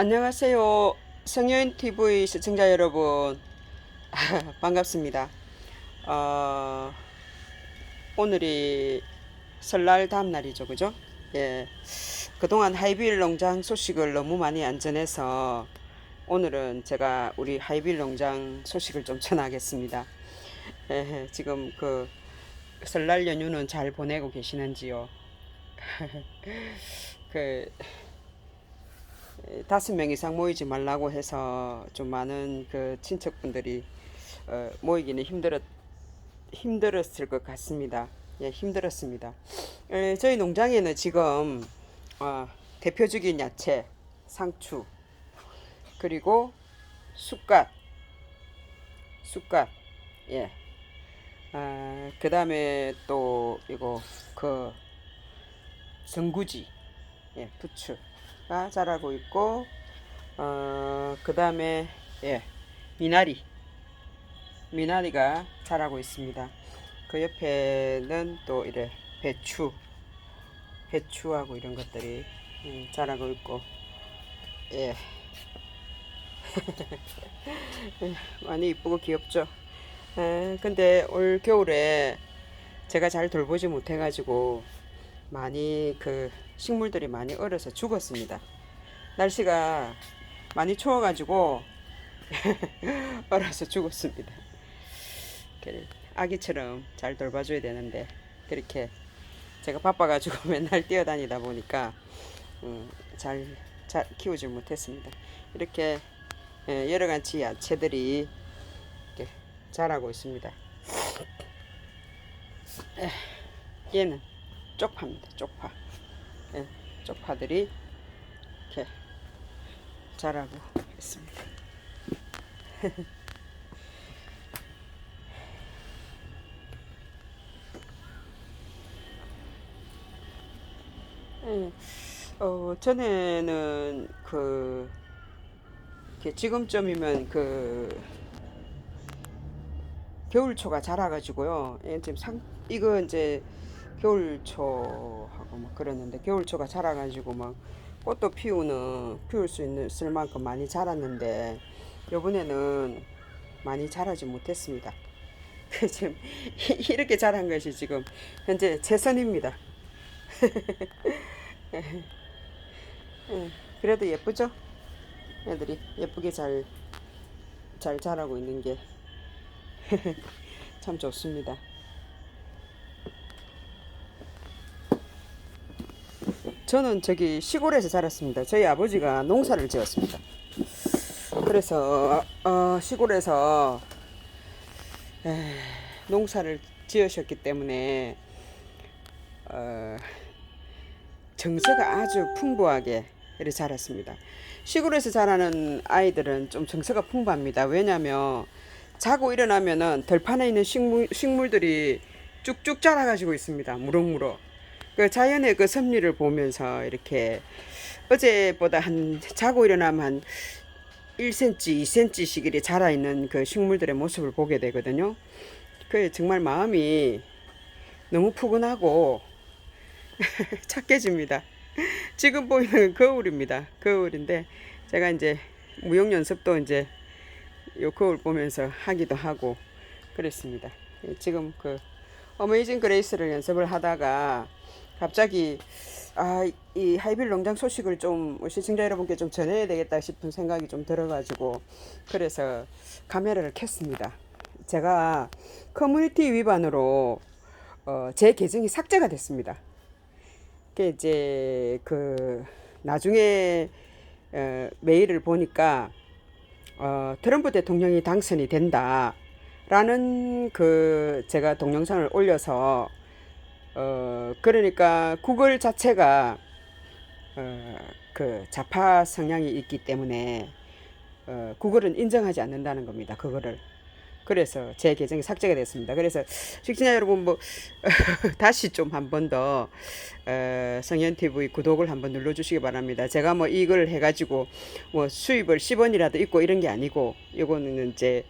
안녕하세요. 성현 TV 시청자 여러분. 반갑습니다. 어, 오늘이 설날 다음 날이죠. 그죠? 예. 그동안 하이빌 농장 소식을 너무 많이 안 전해서 오늘은 제가 우리 하이빌 농장 소식을 좀 전하겠습니다. 예, 지금 그 설날 연휴는 잘 보내고 계시는지요? 그 다섯 명 이상 모이지 말라고 해서 좀 많은 그 친척분들이 어, 모이기는 힘들었 힘들었을 것 같습니다. 예, 힘들었습니다. 에, 저희 농장에는 지금 어, 대표적인 야채, 상추, 그리고 쑥갓, 쑥갓, 예. 아, 그 다음에 또 이거 그 전구지, 예, 부추 가 자라고 있고, 어, 그 다음에 예, 미나리, 미나리가 자라고 있습니다. 그 옆에는 또 이래 배추, 배추하고 이런 것들이 음, 자라고 있고, 예. 많이 이쁘고 귀엽죠. 에, 근데 올 겨울에 제가 잘 돌보지 못해 가지고 많이 그 식물들이 많이 얼어서 죽었습니다. 날씨가 많이 추워가지고 얼어서 죽었습니다. 아기처럼 잘 돌봐줘야 되는데 그렇게 제가 바빠가지고 맨날 뛰어다니다 보니까 음, 잘, 잘 키우지 못했습니다. 이렇게 예, 여러 가지 야채들이 자라고 있습니다. 에, 얘는 쪽파입니다. 쪽파. 예, 쪽파들이 이렇게 자라고 있습니다. 예, 어, 전에는 그 지금쯤이면 그 겨울초가 자라가지고요. 예, 지금 상 이거 이제 겨울초 하고 막 그랬는데 겨울초가 자라가지고 막 꽃도 피우는 피울 수 있는 쓸 만큼 많이 자랐는데 요번에는 많이 자라지 못했습니다. 그 지금 이렇게 자란 것이 지금 현재 최선입니다. 예, 그래도 예쁘죠? 애들이 예쁘게 잘, 잘 자라고 있는 게 참 좋습니다. 저는 저기 시골에서 자랐습니다. 저희 아버지가 농사를 지었습니다. 그래서 어, 시골에서 에, 농사를 지으셨기 때문에 어, 정서가 아주 풍부하게 이렇게 자랐습니다. 시골에서 자라는 아이들은 좀 정서가 풍부합니다. 왜냐하면 자고 일어나면은 들판에 있는 식물 식물들이 쭉쭉 자라가지고 있습니다. 무럭무럭. 그 자연의 그 섭리를 보면서 이렇게 어제보다 한 자고 일어나면 한 1cm, 2cm씩 이렇게 자라 있는 그 식물들의 모습을 보게 되거든요. 그 정말 마음이 너무 푸근하고 착해집니다. 지금 보이는 거울입니다. 거울인데 제가 이제 무용 연습도 이제 요 거울 보면서 하기도 하고 그랬습니다. 예, 지금 그 어메이징 그레이스를 연습을 하다가 갑자기 아 이 하이빌 농장 소식을 좀 시청자 여러분께 좀 전해야 되겠다 싶은 생각이 좀 들어가지고 그래서 카메라를 켰습니다. 제가 커뮤니티 위반으로 어, 제 계정이 삭제가 됐습니다. 그 이제 그 나중에 어, 메일을 보니까 어, 트럼프 대통령이 당선이 된다라는 그 제가 동영상을 올려서 어 그러니까 구글 자체가 어그 좌파 성향이 있기 때문에 어 구글은 인정하지 않는다는 겁니다. 그거를 그래서 제 계정이 삭제가 됐습니다. 그래서 시청자 여러분 뭐 다시 좀 한 번더 어, 성현 TV 구독을 한번 눌러 주시기 바랍니다. 제가 뭐 이걸 해 가지고 뭐 수입을 10원이라도 있고 이런 게 아니고 이거는 이제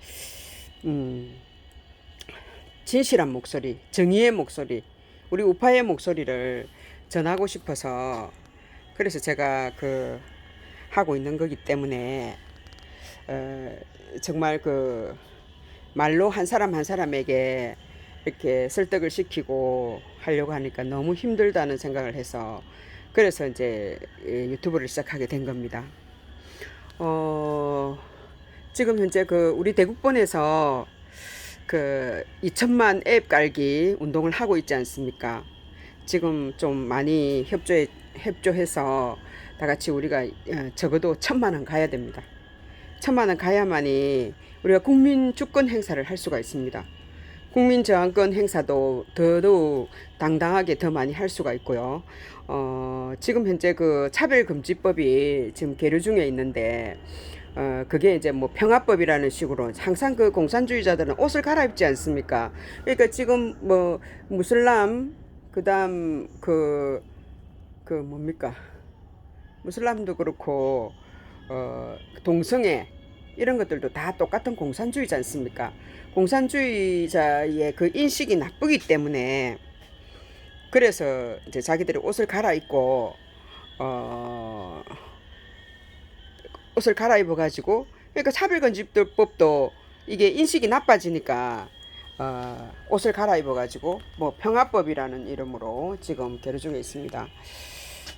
음 진실한 목소리, 정의의 목소리, 우리 우파의 목소리를 전하고 싶어서 그래서 제가 그 하고 있는 거기 때문에 어, 정말 그 말로 한 사람 한 사람에게 이렇게 설득을 시키고 하려고 하니까 너무 힘들다는 생각을 해서 그래서 이제 이 유튜브를 시작하게 된 겁니다. 어, 지금 현재 그 우리 대국본에서 그 2천만 앱 깔기 운동을 하고 있지 않습니까? 지금 좀 많이 협조해, 협조해서 다 같이 우리가 어, 적어도 천만 원 가야 됩니다. 천만 원 가야만이 우리가 국민 주권 행사를 할 수가 있습니다. 국민 저항권 행사도 더더욱 당당하게 더 많이 할 수가 있고요. 어, 지금 현재 그 차별금지법이 지금 계류 중에 있는데, 어, 그게 이제 뭐 평화법이라는 식으로 항상 그 공산주의자들은 옷을 갈아입지 않습니까? 그러니까 지금 뭐 무슬람, 그 다음 그, 그 뭡니까? 무슬람도 그렇고, 어, 동성애, 이런 것들도 다 똑같은 공산주의지 않습니까? 공산주의자의 그 인식이 나쁘기 때문에 그래서 이제 자기들이 옷을 갈아입고 어 옷을 갈아입어 가지고 그러니까 차별금지법도 이게 인식이 나빠지니까 어 옷을 갈아입어 가지고 뭐 평화법이라는 이름으로 지금 계류 중에 있습니다.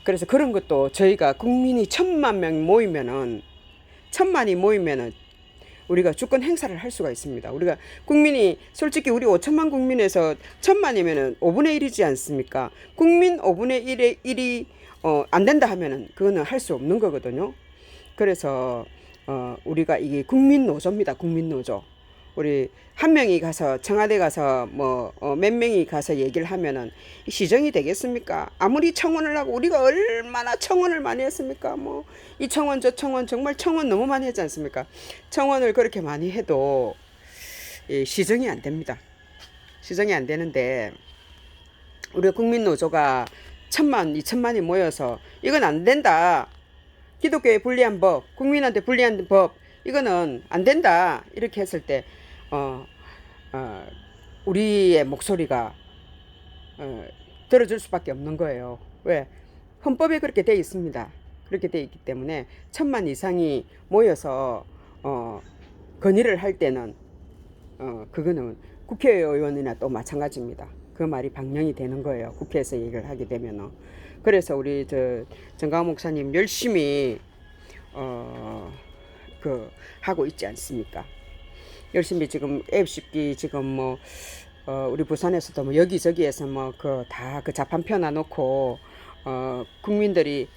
그래서 그런 것도 저희가 국민이 천만 명 모이면은 천만이 모이면은 우리가 주권 행사를 할 수가 있습니다. 우리가 국민이 솔직히 우리 5천만 국민에서 천만이면은 5분의 1이지 않습니까? 국민 5분의 1의 1이 어, 안 된다 하면은 그거는 할 수 없는 거거든요. 그래서 어, 우리가 이게 국민 노조입니다. 국민 노조. 우리 한 명이 가서 청와대 가서 뭐 몇 명이 가서 얘기를 하면은 시정이 되겠습니까? 아무리 청원을 하고 우리가 얼마나 청원을 많이 했습니까? 뭐 이 청원 저 청원 정말 청원 너무 많이 했지 않습니까? 청원을 그렇게 많이 해도 이 시정이 안 됩니다. 시정이 안 되는데 우리 국민 노조가 천만 이천만이 모여서 이건 안 된다. 기독교에 불리한 법, 국민한테 불리한 법, 이거는 안 된다. 이렇게 했을 때, 어, 어, 우리의 목소리가, 어, 들어줄 수밖에 없는 거예요. 왜? 헌법에 그렇게 돼 있습니다. 그렇게 돼 있기 때문에 천만 이상이 모여서, 어, 건의를 할 때는, 어, 그거는 국회의원이나 또 마찬가지입니다. 그 말이 방영이 되는 거예요. 국회에서 얘기를 하게 되면은. 그래서 우리 저 정강 목사님 열심히 어 그 하고 있지 않습니까? 열심히 지금 앱 씹기 지금 뭐 어, 우리 부산에서도 뭐 여기저기에서 뭐 그다그 자판 펴놔놓고 어, 국민들이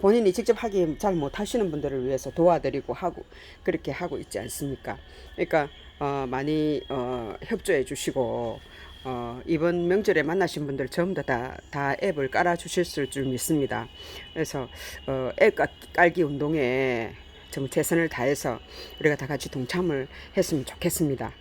본인이 직접 하기 잘 못하시는 분들을 위해서 도와드리고 하고 그렇게 하고 있지 않습니까? 그러니까 어, 많이 어, 협조해 주시고 어, 이번 명절에 만나신 분들 전부 다, 다 앱을 깔아 주실 줄 믿습니다. 그래서 어, 앱 깔- 깔기 운동에 좀 최선을 다해서 우리가 다 같이 동참을 했으면 좋겠습니다.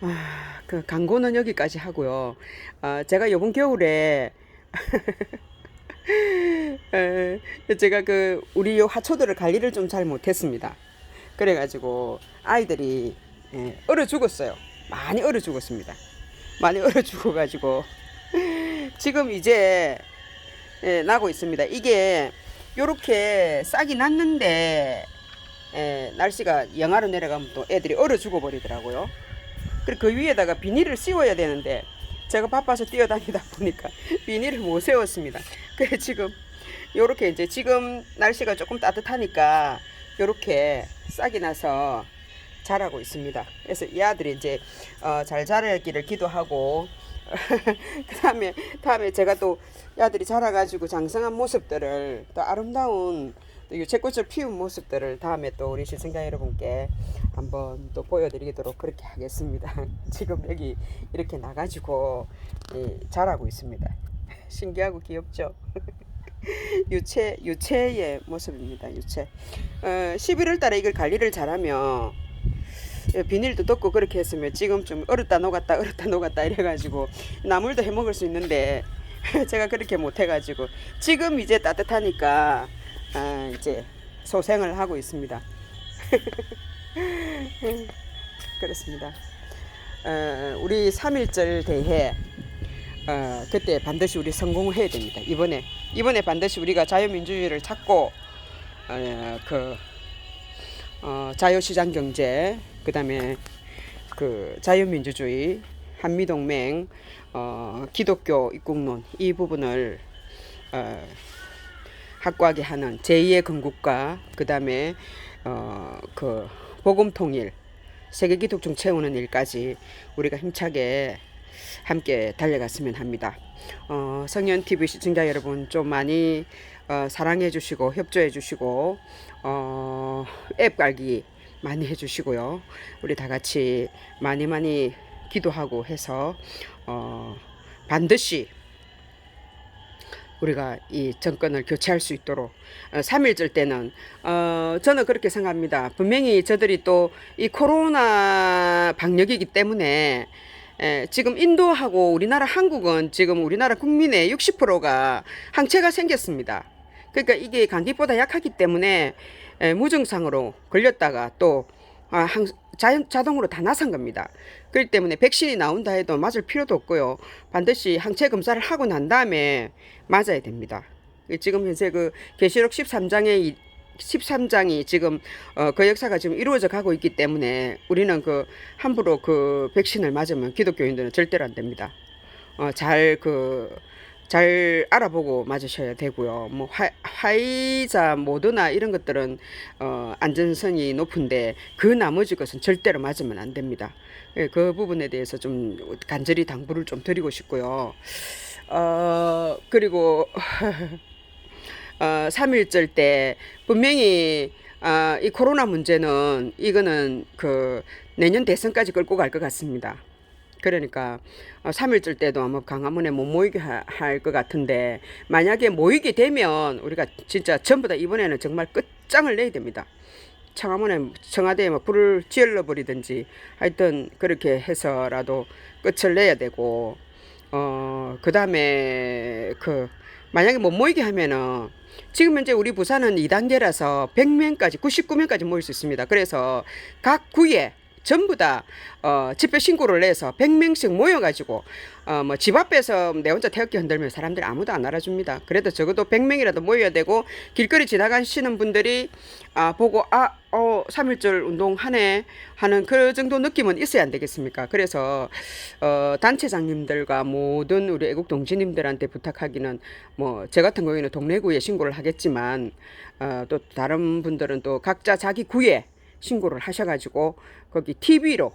아, 그 광고는 여기까지 하고요. 아, 제가 이번 겨울에 에, 제가 그 우리 요 하초들을 관리를 좀 잘 못했습니다. 그래가지고 아이들이 예, 얼어 죽었어요. 많이 얼어 죽었습니다. 많이 얼어 죽어가지고 지금 이제 예, 나고 있습니다. 이게 요렇게 싹이 났는데 예, 날씨가 영하로 내려가면 또 애들이 얼어 죽어 버리더라고요. 그리고 그 위에다가 비닐을 씌워야 되는데 제가 바빠서 뛰어다니다 보니까 비닐을 못 세웠습니다. 그래 지금 요렇게 이제 지금 날씨가 조금 따뜻하니까 요렇게 싹이 나서 자라고 있습니다. 그래서 이 아들이 이제 어, 잘 자라기를 기도하고 그 다음에 다음에 제가 또이 아들이 자라가지고 장성한 모습들을 또 아름다운 또 유채꽃을 피운 모습들을 다음에 또 우리 시청자 여러분께 한번 또 보여드리도록 그렇게 하겠습니다. 지금 여기 이렇게 나가지고 예, 자라고 있습니다. 신기하고 귀엽죠? 유채 유채의 모습입니다. 유채. 어, 11월 달에 이걸 관리를 잘하면 예, 비닐도 덮고 그렇게 했으면 지금 좀 얼었다 녹았다 얼었다 녹았다 이래가지고 나물도 해 먹을 수 있는데 제가 그렇게 못 해가지고 지금 이제 따뜻하니까 아, 이제 소생을 하고 있습니다. 그렇습니다. 어, 우리 3.1절 대회 어, 그때 반드시 우리 성공을 해야 됩니다. 이번에 이번에 반드시 우리가 자유민주주의를 찾고 어, 그 어, 자유시장 경제, 그다음에 그 자유민주주의, 한미동맹, 어, 기독교 입국론 이 부분을 어, 확고하게 하는 제2의 건국과 그다음에 어, 그 복음 통일, 세계 기독종 채우는 일까지 우리가 힘차게 함께 달려갔으면 합니다. 어, 성현 TV 시청자 여러분 좀 많이 어, 사랑해 주시고 협조해 주시고 어, 앱 깔기 많이 해 주시고요. 우리 다 같이 많이 많이 기도하고 해서 어, 반드시 우리가 이 정권을 교체할 수 있도록 어, 3일절 때는 어, 저는 그렇게 생각합니다. 분명히 저들이 또 이 코로나 방역이기 때문에 에, 지금 인도하고 우리나라 한국은 지금 우리나라 국민의 60%가 항체가 생겼습니다. 그러니까 이게 감기보다 약하기 때문에 에, 무증상으로 걸렸다가 또 아, 항, 자연, 자동으로 다 나선 겁니다. 그렇기 때문에 백신이 나온다 해도 맞을 필요도 없고요. 반드시 항체 검사를 하고 난 다음에 맞아야 됩니다. 지금 현재 그 계시록 13장의 13장이 지금 어, 그 역사가 지금 이루어져 가고 있기 때문에 우리는 그 함부로 그 백신을 맞으면 기독교인들은 절대로 안 됩니다. 어, 잘 그, 잘 알아보고 맞으셔야 되고요. 뭐 화, 화이자 모드나 이런 것들은 어, 안전성이 높은데 그 나머지 것은 절대로 맞으면 안 됩니다. 예, 그 부분에 대해서 좀 간절히 당부를 좀 드리고 싶고요. 어, 그리고 어, 3.1절 때 분명히 아, 이 코로나 문제는 이거는 그 내년 대선까지 끌고 갈 것 같습니다. 그러니까 어, 3.1절 때도 아마 강화문에 못 모이게 할 것 같은데 만약에 모이게 되면 우리가 진짜 전부 다 이번에는 정말 끝장을 내야 됩니다. 청화문에 청와대에 막 불을 지을러 버리든지 하여튼 그렇게 해서라도 끝을 내야 되고 어 그다음에 그 만약에 못 모이게 하면은 지금 현재 우리 부산은 2단계라서 100명까지 99명까지 모일 수 있습니다. 그래서 각 구에 전부 다 어, 집회 신고를 내서 100명씩 모여가지고 어, 뭐 집 앞에서 내 혼자 태극기 흔들면 사람들이 아무도 안 알아줍니다. 그래도 적어도 100명이라도 모여야 되고 길거리 지나가시는 분들이 아, 보고 아, 어, 3.1절 운동하네 하는 그 정도 느낌은 있어야 안 되겠습니까? 그래서 어, 단체장님들과 모든 우리 애국 동지님들한테 부탁하기는 뭐저 같은 경우에는 동래구에 신고를 하겠지만 어, 또 다른 분들은 또 각자 자기 구에 신고를 하셔가지고 거기 TV로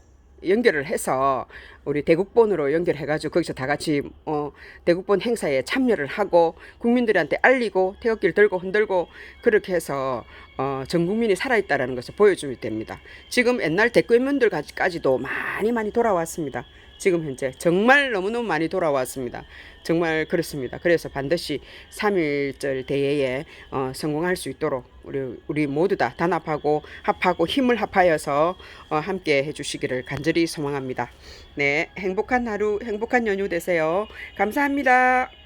연결을 해서 우리 대국본으로 연결해가지고 거기서 다 같이 어, 대국본 행사에 참여를 하고 국민들한테 알리고 태극기를 들고 흔들고 그렇게 해서 어, 전 국민이 살아있다라는 것을 보여주면 됩니다. 지금 옛날 대구인분들까지도 많이 많이 돌아왔습니다. 지금 현재 정말 너무너무 많이 돌아왔습니다. 정말 그렇습니다. 그래서 반드시 3.1절 대회에 어, 성공할 수 있도록 우리, 우리 모두 다 단합하고 합하고 힘을 합하여서 어, 함께 해주시기를 간절히 소망합니다. 네, 행복한 하루, 행복한 연휴 되세요. 감사합니다.